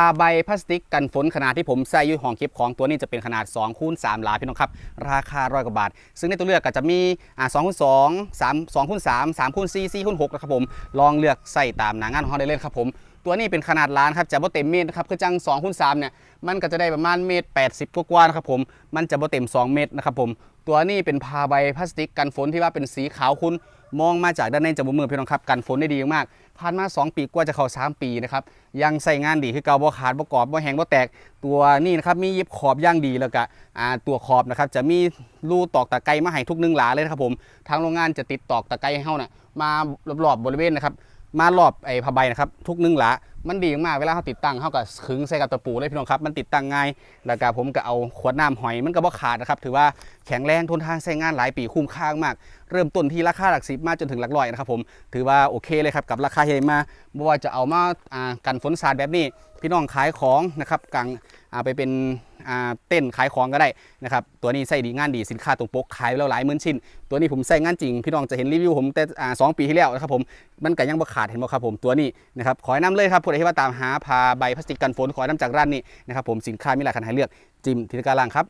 าใบพลาสติกกันฝนขนาดที่ผมใส่อยู่ห้องเก็บของตัวนี้จะเป็นขนาด2คูณ3หลาพี่น้องครับ ราคาร้อยกว่าบาท ซึ่งในตัวเลือกก็จะมีอ่า2คูณ2 3 2คูณ3 3คูณ4 4คูณ6นะครับผมลองเลือกใส่ตามหนางานของเราได้เลยครับผม ตัวนี้เป็นขนาดล้านครับจะบ่เต็มเมตรนะครับคือจัง2คูณ3เนี่ยมันก็จะได้ประมาณเมตร 80 กว่าๆนะครับผมมันจะบ่เต็ม 2 เมตรนะครับผมตัวนี้เป็นผ้าใบพลาสติกกันฝนที่ว่าเป็นสีขาวคุณมองมาจากด้านในจะบ่มือพี่น้องครับกันฝนได้ดีมากผ่านมา 2 ปีกว่าจะเข้า 3 ปีนะครับยังใส่งานดีคือเกาบ่ขาดบ่กรอบบ่แห้งบ่แตกตัวนี้นะครับมีเย็บขอบย่างดีแล้วก็ตัวขอบนะครับจะมีรูตอกตะไคร้มาให้ทุกหนึ่งหลาเลยนะครับผมทางโรงงานจะติดตอกตะไคร้ให้เฮาน่ะมารอบๆบริเวณนะครับ มารอบไอ้ผ้าใบนะครับทุกหนึ่งหลามันดีมากเวลาเขาติดตั้งเขาก็ขึงใส่กับตะปูเลยพี่น้องครับมันติดตั้งง่ายแล้วก็ผมก็เอาขวดน้ำหอยมันก็บ่ขาดนะครับถือว่าแข็งแรงทนทานใช้งานหลายปีคุ้มค่ามาก เริ่มต้นที่ราคาหลักสิบมาจนถึงหลักร้อยนะครับผมถือว่าโอเคเลยครับกับราคาที่ได้มาบ่ว่าจะเอามาอ่ากันฝนสาดแบบนี้ พี่น้องขายของนะครับกังอ่าไปเป็น เต้นขายของก็ได้นะครับตัวนี้ใส่ดีงานดีสินค้าตรงปกขายแล้วหลายหมื่นชิ้น ตัวนี้ผมใส่งานจริง พี่น้องจะเห็นรีวิวผมแต่สองปีที่แล้วนะครับผมมันก็ยังบ่ขาดเห็นบ่ครับผมตัวนี้นะครับขอแนะนำเลยครับผู้ใดที่ว่าตามหาพาใบพลาสติกกันฝนขอแนะนำจากร้านนี้นะครับผมสินค้ามีหลายขนาดให้เลือกจิมทิศการล่างครับ